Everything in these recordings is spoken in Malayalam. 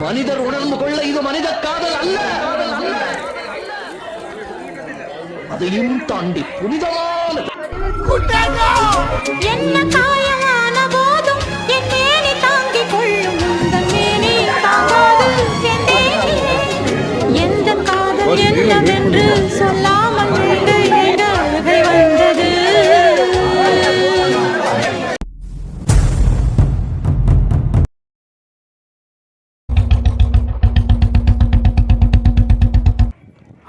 மனிதர் உணர்ந்து கொள்ள இது மனித காதல் அல்ல. அதையும் தாண்டி புனிதமானது. என்ன காயமான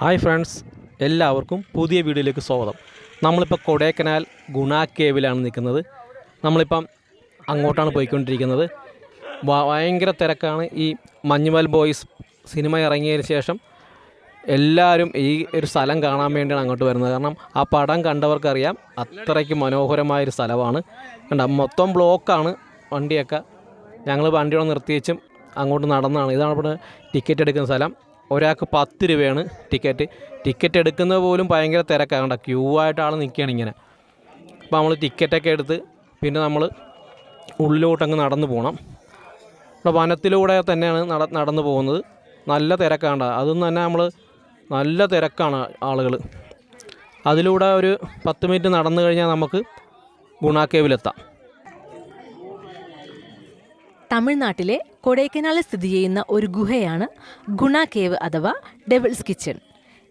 ഹായ് ഫ്രണ്ട്സ് എല്ലാവർക്കും പുതിയ വീഡിയോയിലേക്ക് സ്വാഗതം. നമ്മളിപ്പോൾ കൊടൈക്കനാൽ ഗുണ കേവിലാണ് നിൽക്കുന്നത്. നമ്മളിപ്പം അങ്ങോട്ടാണ് പോയിക്കൊണ്ടിരിക്കുന്നത്. ഭയങ്കര തിരക്കാണ്. ഈ മഞ്ഞുമൽ ബോയ്സ് സിനിമ ഇറങ്ങിയതിന് ശേഷം എല്ലാവരും ഈ ഒരു സ്ഥലം കാണാൻ വേണ്ടിയാണ് അങ്ങോട്ട് വരുന്നത്. കാരണം ആ പടം കണ്ടവർക്കറിയാം അത്രയ്ക്ക് മനോഹരമായൊരു സ്ഥലമാണ്. കണ്ട മൊത്തം ബ്ലോക്കാണ് വണ്ടിയൊക്കെ. ഞങ്ങൾ വണ്ടിയോടെ നിർത്തിവെച്ചും അങ്ങോട്ട് നടന്നാണ് ഇതാണ് ഇവിടെ ടിക്കറ്റ് എടുക്കുന്ന സ്ഥലം. ഒരാൾക്ക് പത്ത് രൂപയാണ് ടിക്കറ്റ്. ടിക്കറ്റ് എടുക്കുന്നത് പോലും ഭയങ്കര തിരക്കാണ് കേട്ടോ. ക്യൂ ആയിട്ട് ആൾ നിൽക്കുകയാണ് ഇങ്ങനെ. അപ്പോൾ നമ്മൾ ടിക്കറ്റൊക്കെ എടുത്ത് പിന്നെ നമ്മൾ ഉള്ളിലോട്ടങ്ങ് നടന്നു പോകണം ഇവിടെ വനത്തിലൂടെ തന്നെയാണ് നട നടന്നു പോകുന്നത്. നല്ല തിരക്കാണ് അതൊന്നും തന്നെ നമ്മൾ നല്ല തിരക്കാണ് ആളുകൾ അതിലൂടെ ഒരു പത്ത് മിനിറ്റ് നടന്നു കഴിഞ്ഞാൽ നമുക്ക് ഗുണാക്കേവിലെത്താം തമിഴ്നാട്ടിലെ കൊടൈക്കനാലിൽ സ്ഥിതി ചെയ്യുന്ന ഒരു ഗുഹയാണ് ഗുണ കേവ് അഥവാ ഡെവിൾസ് കിച്ചൺ.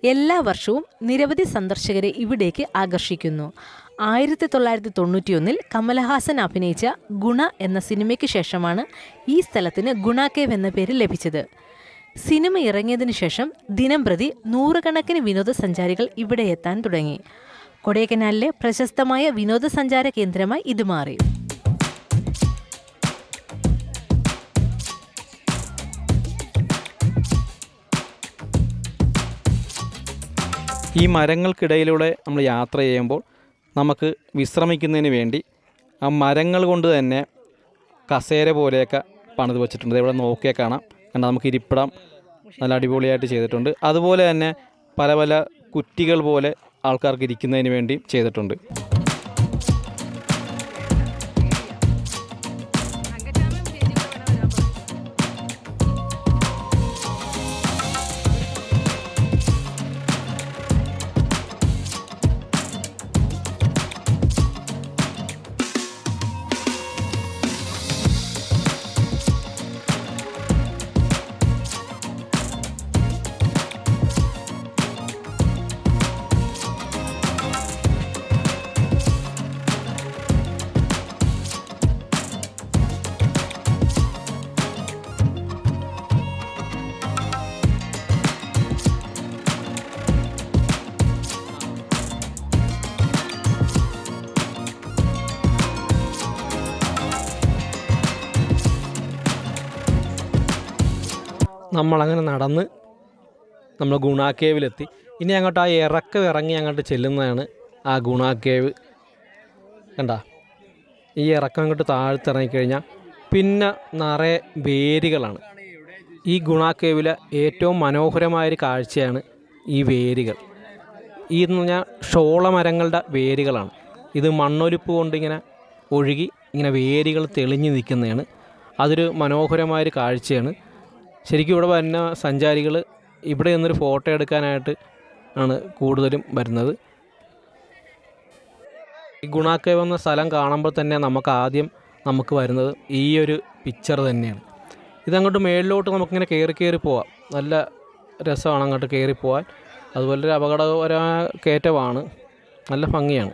എല്ലാ വർഷവും നിരവധി സന്ദർശകരെ ഇവിടേക്ക് ആകർഷിക്കുന്നു. ആയിരത്തി തൊള്ളായിരത്തി തൊണ്ണൂറ്റിയൊന്നിൽ കമലഹാസൻ അഭിനയിച്ച ഗുണ എന്ന സിനിമയ്ക്ക് ശേഷമാണ് ഈ സ്ഥലത്തിന് ഗുണ കേവ് എന്ന പേര് ലഭിച്ചത്. സിനിമ ഇറങ്ങിയതിനു ശേഷം ദിനം പ്രതി നൂറുകണക്കിന് വിനോദസഞ്ചാരികൾ ഇവിടെ എത്താൻ തുടങ്ങി. കൊടൈക്കനാലിലെ പ്രശസ്തമായ വിനോദസഞ്ചാര കേന്ദ്രമായി ഇത് മാറി. ഈ മരങ്ങൾക്കിടയിലൂടെ നമ്മൾ യാത്ര ചെയ്യുമ്പോൾ നമുക്ക് വിശ്രമിക്കുന്നതിന് വേണ്ടി ആ മരങ്ങൾ കൊണ്ട് തന്നെ കസേര പോലെയൊക്കെ പണിത് വെച്ചിട്ടുണ്ട്. ഇവിടെ നോക്കിയാൽ കാണാം. കണ്ടാൽ നമുക്ക് ഇരിപ്പിടം നല്ല അടിപൊളിയായിട്ട് ചെയ്തിട്ടുണ്ട്. അതുപോലെ തന്നെ പല പല കുറ്റികൾ പോലെ ആൾക്കാർക്ക് ഇരിക്കുന്നതിന് വേണ്ടി ചെയ്തിട്ടുണ്ട്. നമ്മളങ്ങനെ നടന്ന് നമ്മൾ ഗുണാക്കേവിലെത്തി. ഇനി അങ്ങോട്ട് ആ ഇറക്കം ഇറങ്ങി അങ്ങോട്ട് ചെല്ലുന്നതാണ് ആ ഗുണാക്കേവ്. കണ്ട? ഈ ഇറക്കം അങ്ങോട്ട് താഴ്ത്തിറങ്ങിക്കഴിഞ്ഞാൽ പിന്നെ നിറയെ വേരുകളാണ്. ഈ ഗുണാക്കേവിലെ ഏറ്റവും മനോഹരമായൊരു കാഴ്ചയാണ് ഈ വേരുകൾ. ഈ എന്ന് പറഞ്ഞാൽ ഷോളമരങ്ങളുടെ വേരുകളാണ്. ഇത് മണ്ണൊലിപ്പ് കൊണ്ട് ഇങ്ങനെ ഒഴുകി ഇങ്ങനെ വേരുകൾ തെളിഞ്ഞു നിൽക്കുന്നതാണ്. അതൊരു മനോഹരമായൊരു കാഴ്ചയാണ്. ശരിക്കും ഇവിടെ വരുന്ന സഞ്ചാരികൾ ഇവിടെ നിന്നൊരു ഫോട്ടോ എടുക്കാനായിട്ട് ആണ് കൂടുതലും വരുന്നത്. ഈ ഗുണാക്കേവ് എന്ന സ്ഥലം കാണുമ്പോൾ തന്നെ നമുക്ക് ആദ്യം നമുക്ക് വരുന്നത് ഈ ഒരു പിക്ചർ തന്നെയാണ്. ഇതങ്ങോട്ട് മേളിലോട്ട് നമുക്കിങ്ങനെ കയറി കയറി പോവാം. നല്ല രസമാണ് അങ്ങോട്ട് കയറി പോവാൻ. അതുപോലെ ഒരു അപകടകരമായ കയറ്റമാണ്. നല്ല ഭംഗിയാണ്.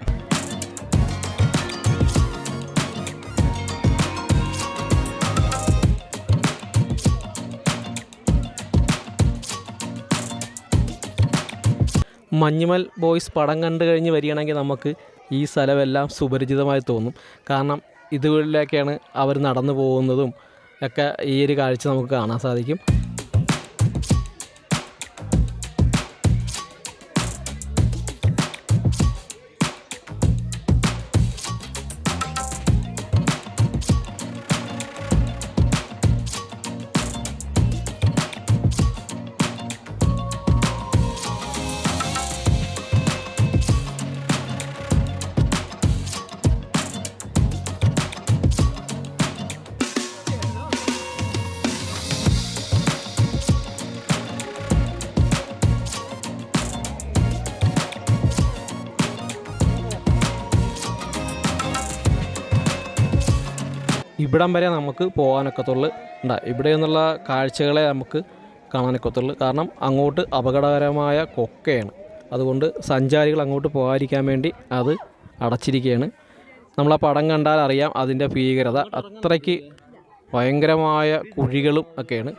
മഞ്ഞുമൽ ബോയ്സ് പടം കണ്ടു കഴിഞ്ഞ് വരികയാണെങ്കിൽ നമുക്ക് ഈ സ്ഥലമെല്ലാം സുപരിചിതമായി തോന്നും. കാരണം ഇതുകളിലേക്കാണ് അവർ നടന്നു പോകുന്നതും ഒക്കെ ഈ ഒരു കാഴ്ച നമുക്ക് കാണാൻ സാധിക്കും. ഇവിടം വരെ നമുക്ക് പോകാനൊക്കത്തുള്ളു. ഉണ്ടാ ഇവിടെ നിന്നുള്ള കാഴ്ചകളെ നമുക്ക് കാണാനൊക്കത്തുള്ളൂ. കാരണം അങ്ങോട്ട് അപകടകരമായ കൊക്കയാണ്. അതുകൊണ്ട് സഞ്ചാരികൾ അങ്ങോട്ട് പോകാതിരിക്കാൻ വേണ്ടി അത് അടച്ചിരിക്കുകയാണ് നമ്മൾ ആ പടം കണ്ടാൽ അറിയാം അതിന്റെ ഭീകരത. അത്രയ്ക്ക് ഭയങ്കരമായ കുഴികളും ഒക്കെയാണ്.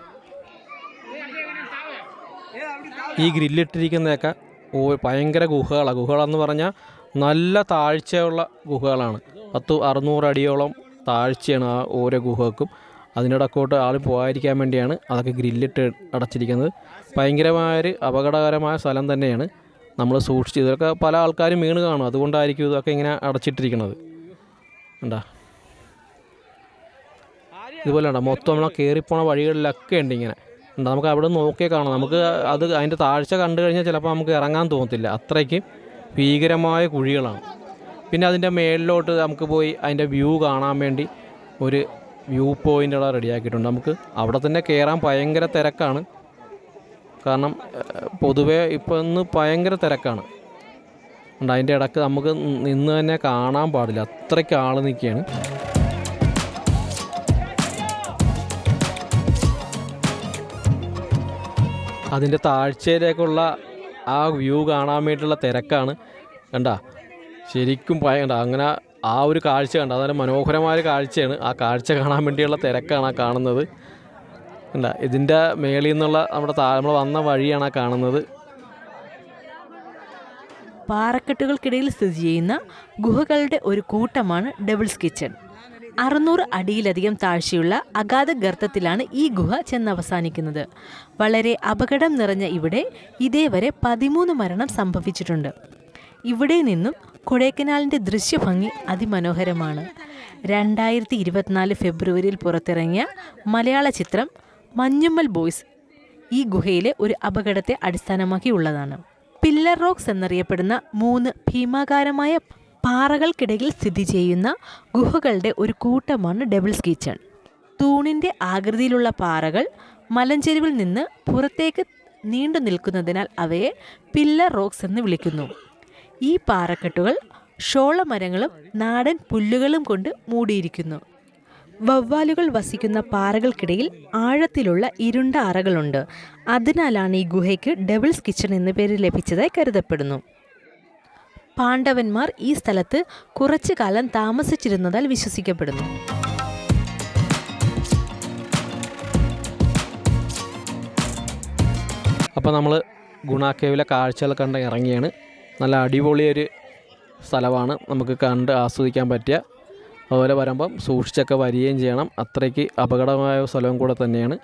ഈ ഗ്രില്ലിട്ടിരിക്കുന്നതൊക്കെ ഓ ഭയങ്കര ഗുഹകളാണ് ഗുഹകളെന്ന് പറഞ്ഞാൽ നല്ല താഴ്ചയുള്ള ഗുഹകളാണ്. പത്ത് അറുന്നൂറ് അടിയോളം താഴ്ചയാണ് ആ ഓരോ ഗുഹക്കും അതിനിടക്കോട്ട് ആൾ പോകാതിരിക്കാൻ വേണ്ടിയാണ് അതൊക്കെ ഗ്രില്ലിട്ട് അടച്ചിരിക്കുന്നത്. ഭയങ്കരമായൊരു അപകടകരമായ സ്ഥലം തന്നെയാണ്. നമ്മൾ സൂക്ഷിച്ച് ഇതൊക്കെ പല ആൾക്കാരും വീണ് കാണും. അതുകൊണ്ടായിരിക്കും ഇതൊക്കെ ഇങ്ങനെ അടച്ചിട്ടിരിക്കുന്നത്. ഉണ്ടാ ഇതുപോലെ ഉണ്ടോ മൊത്തം നമ്മളെ കയറിപ്പോണ വഴികളിലൊക്കെ ഉണ്ട് ഇങ്ങനെ. ഉണ്ട് നമുക്ക് അവിടെ നോക്കിയേ കാണാം. നമുക്ക് അത് അതിന്റെ താഴ്ച കണ്ടു കഴിഞ്ഞാൽ ചിലപ്പോൾ നമുക്ക് ഇറങ്ങാൻ തോന്നത്തില്ല. അത്രയ്ക്ക് ഭീകരമായ കുഴികളാണ്. പിന്നെ അതിന്റെ മേളിലോട്ട് നമുക്ക് പോയി അതിന്റെ വ്യൂ കാണാൻ വേണ്ടി ഒരു വ്യൂ പോയിന്റ് അവിടെ റെഡിയാക്കിയിട്ടുണ്ട്. നമുക്ക് അവിടെ തന്നെ കയറാൻ ഭയങ്കര തിരക്കാണ്. കാരണം പൊതുവേ ഇപ്പോൾ ഇന്ന് ഭയങ്കര തിരക്കാണ്. ഉണ്ട് അതിന്റെ ഇടയ്ക്ക് നമുക്ക് നിന്ന് തന്നെ കാണാൻ പാടില്ല. അത്രയ്ക്ക് ആൾ നിൽക്കുകയാണ്. അതിന്റെ താഴ്ചയിലേക്കുള്ള ആ വ്യൂ കാണാൻ വേണ്ടിയിട്ടുള്ള തിരക്കാണ്. കണ്ട ശരിക്കും ഭയങ്കര അങ്ങനെ ആ ഒരു കാഴ്ച കണ്ട അതൊരു മനോഹരമായ കാഴ്ചയാണ്. ആ കാഴ്ച കാണാൻ വേണ്ടിയുള്ള തിരക്കാണ് ആ കാണുന്നത്. അല്ല ഇതിന്റെ മേളിൽ നിന്നുള്ള നമ്മുടെ നമ്മൾ വന്ന വഴിയാണ് ആ കാണുന്നത്. പാറക്കെട്ടുകൾക്കിടയിൽ സ്ഥിതി ചെയ്യുന്ന ഗുഹകളുടെ ഒരു കൂട്ടമാണ് ഡബിൾസ് കിച്ചൺ അറുന്നൂറ് അടിയിലധികം താഴ്ചയുള്ള അഗാധ ഗർത്തത്തിലാണ് ഈ ഗുഹ ചെന്നവസാനിക്കുന്നത്. വളരെ അപകടം നിറഞ്ഞ ഇവിടെ ഇതേവരെ പതിമൂന്ന് മരണം സംഭവിച്ചിട്ടുണ്ട്. ഇവിടെ നിന്നും കൊടൈക്കനാലിന്റെ ദൃശ്യഭംഗി അതിമനോഹരമാണ്. രണ്ടായിരത്തി ഇരുപത്തിനാല് ഫെബ്രുവരിയിൽ പുറത്തിറങ്ങിയ മലയാള ചിത്രം മഞ്ഞുമ്മൽ ബോയ്സ് ഈ ഗുഹയിലെ ഒരു അപകടത്തെ അടിസ്ഥാനമാക്കിയുള്ളതാണ്. പില്ലർ റോക്സ് എന്നറിയപ്പെടുന്ന മൂന്ന് ഭീമാകാരമായ പാറകൾക്കിടയിൽ സ്ഥിതി ചെയ്യുന്ന ഗുഹകളുടെ ഒരു കൂട്ടമാണ് ഡബിൾസ് കിച്ചൺ. തൂണിന്റെ ആകൃതിയിലുള്ള പാറകൾ മലഞ്ചെരുവിൽ നിന്ന് പുറത്തേക്ക് നീണ്ടു നിൽക്കുന്നതിനാൽ അവയെ പില്ലർ റോക്സ് എന്ന് വിളിക്കുന്നു. ഈ പാറക്കെട്ടുകൾ ഷോളമരങ്ങളും നാടൻ പുല്ലുകളും കൊണ്ട് മൂടിയിരിക്കുന്നു. വവ്വാലുകൾ വസിക്കുന്ന പാറകൾക്കിടയിൽ ആഴത്തിലുള്ള ഇരുണ്ട അറകളുണ്ട്. അതിനാലാണ് ഈ ഗുഹയ്ക്ക് ഡബിൾസ് കിച്ചൺ എന്ന പേര് ലഭിച്ചതായി കരുതപ്പെടുന്നു. പാണ്ഡവന്മാർ ഈ സ്ഥലത്ത് കുറച്ചു കാലം താമസിച്ചിരുന്നതാൽ വിശ്വസിക്കപ്പെടുന്നു. അപ്പോൾ നമ്മൾ ഗുണാക്കേവിലെ കാഴ്ചകൾ കണ്ട് ഇറങ്ങിയാണ്. നല്ല അടിപൊളിയൊരു സ്ഥലമാണ് നമുക്ക് കണ്ട് ആസ്വദിക്കാൻ പറ്റിയ. അതുപോലെ വരുമ്പം സൂക്ഷിച്ചൊക്കെ വരികയും ചെയ്യണം. അത്രയ്ക്ക് അപകടമായ സ്ഥലവും കൂടെ തന്നെയാണ്.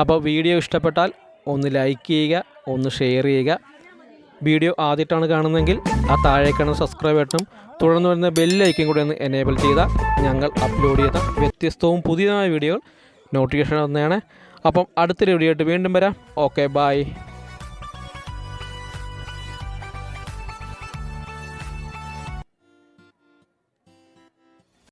അപ്പോൾ വീഡിയോ ഇഷ്ടപ്പെട്ടാൽ ഒന്ന് ലൈക്ക് ചെയ്യുക ഒന്ന് ഷെയർ ചെയ്യുക. വീഡിയോ ആദ്യമായിട്ടാണ് കാണുന്നതെങ്കിൽ ആ താഴേക്കാണ് സബ്സ്ക്രൈബ് ബട്ടണും തുടർന്ന് വരുന്ന ബെല്ലൈക്കും കൂടെ ഒന്ന് എനേബിൾ ചെയ്താൽ ഞങ്ങൾ അപ്ലോഡ് ചെയ്ത വ്യത്യസ്തവും പുതിയതുമായ വീഡിയോകൾ നോട്ടിഫിക്കേഷൻ വന്നതാണ്. അപ്പം അടുത്തൊരു വീഡിയോ ആയിട്ട് വീണ്ടും വരാം. Okay bye